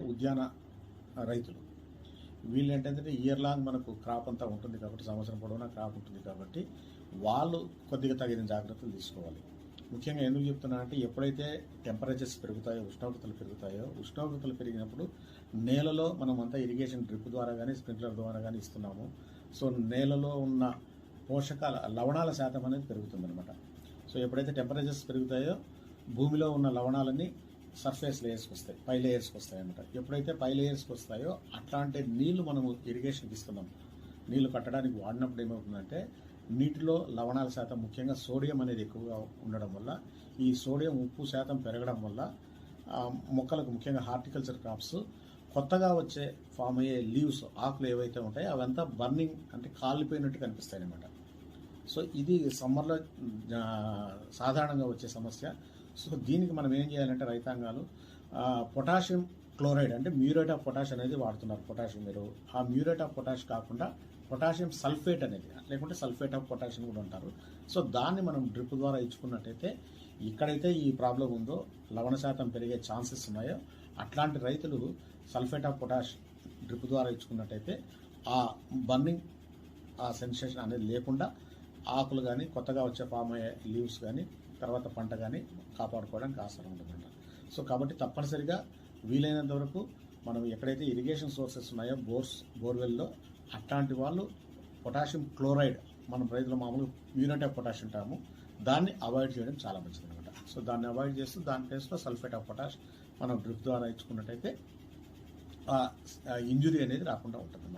ఉద్యాన రైతులు. వీళ్ళు ఏంటంటే ఇయర్ లాంగ్ మనకు క్రాప్ అంతా ఉంటుంది కాబట్టి సంవత్సరం పొడవునా క్రాప్ ఉంటుంది కాబట్టి వాళ్ళు కొద్దిగా తగిన జాగ్రత్తలు తీసుకోవాలి. ముఖ్యంగా ఎందుకు చెప్తున్నా అంటే ఎప్పుడైతే టెంపరేచర్స్ పెరుగుతాయో ఉష్ణోగ్రతలు పెరుగుతాయో ఉష్ణోగ్రతలు పెరిగినప్పుడు నేలలో మనం అంతా ఇరిగేషన్ డ్రిప్ ద్వారా కానీ స్ప్రింక్లర్ ద్వారా కానీ ఇస్తున్నాము. సో నేలలో ఉన్న పోషకాల లవణాల శాతం అనేది పెరుగుతుందన్నమాట. సో ఎప్పుడైతే టెంపరేచర్స్ పెరుగుతాయో భూమిలో ఉన్న లవణాలన్నీ సర్ఫేస్ లేయర్స్కి వస్తాయి పై లేయర్స్కి వస్తాయి అన్నమాట. ఎప్పుడైతే పై లేయర్స్కి వస్తాయో అట్లాంటి నీళ్ళు మనము ఇరిగేషన్కి ఇస్తున్నాం నీళ్ళు కట్టడానికి వాడినప్పుడు ఏమవుతుందంటే నీటిలో లవణాల శాతం ముఖ్యంగా సోడియం అనేది ఎక్కువగా ఉండడం వల్ల ఈ సోడియం ఉప్పు శాతం పెరగడం వల్ల మొక్కలకు ముఖ్యంగా హార్టికల్చర్ క్రాప్స్ కొత్తగా వచ్చే ఫామ్ అయ్యే లీవ్స్ ఆకులు ఏవైతే ఉంటాయో అవంతా బర్నింగ్ అంటే కాలిపోయినట్టు కనిపిస్తాయి అనమాట సో ఇది సమ్మర్లో సాధారణంగా వచ్చే సమస్య. సో దీనికి మనం ఏం చేయాలంటే రైతాంగాలు పొటాషియం క్లోరైడ్ అంటే మ్యూరేట్ ఆఫ్ పొటాష్ అనేది వాడుతున్నారు. పొటాషియం మీరు. ఆ మ్యూరేట్ ఆఫ్ పొటాష్ కాకుండా పొటాషియం సల్ఫేట్ అనేది లేకుంటే సల్ఫేట్ ఆఫ్ పొటాషియం కూడా అంటారు. సో దాన్ని మనం డ్రిప్ ద్వారా ఇచ్చుకున్నట్టయితే ఎక్కడైతే ఈ ప్రాబ్లం ఉందో లవణ శాతం పెరిగే ఛాన్సెస్ ఉన్నాయో అట్లాంటి రైతులు సల్ఫేట్ ఆఫ్ పొటాష్ డ్రిప్ ద్వారా ఇచ్చుకున్నట్టయితే ఆ బర్నింగ్ ఆ సెన్సేషన్ అనేది లేకుండా ఆకులు కానీ కొత్తగా వచ్చే ఫామ్ అయ్యే లీవ్స్ కానీ తర్వాత పంట కానీ కాపాడుకోవడానికి ఆస్కారం ఉంటుందంట. సో కాబట్టి తప్పనిసరిగా వీలైనంత వరకు మనం ఎక్కడైతే ఇరిగేషన్ సోర్సెస్ ఉన్నాయో బోర్స్ బోర్వెల్లో అట్లాంటి వాళ్ళు పొటాషియం క్లోరైడ్ మనం రైతులు మామూలుగా యూనిట్ ఆఫ్ పొటాష్ ఉంటాము. దాన్ని అవాయిడ్ చేయడం చాలా మంచిది అనమాట సో దాన్ని అవాయిడ్ చేస్తూ దాని ప్లేస్లో సల్ఫేట్ ఆఫ్ పొటాష్ మనం డ్రిప్ ద్వారా ఇచ్చుకున్నట్టయితే ఇంజురీ అనేది రాకుండా ఉంటుంది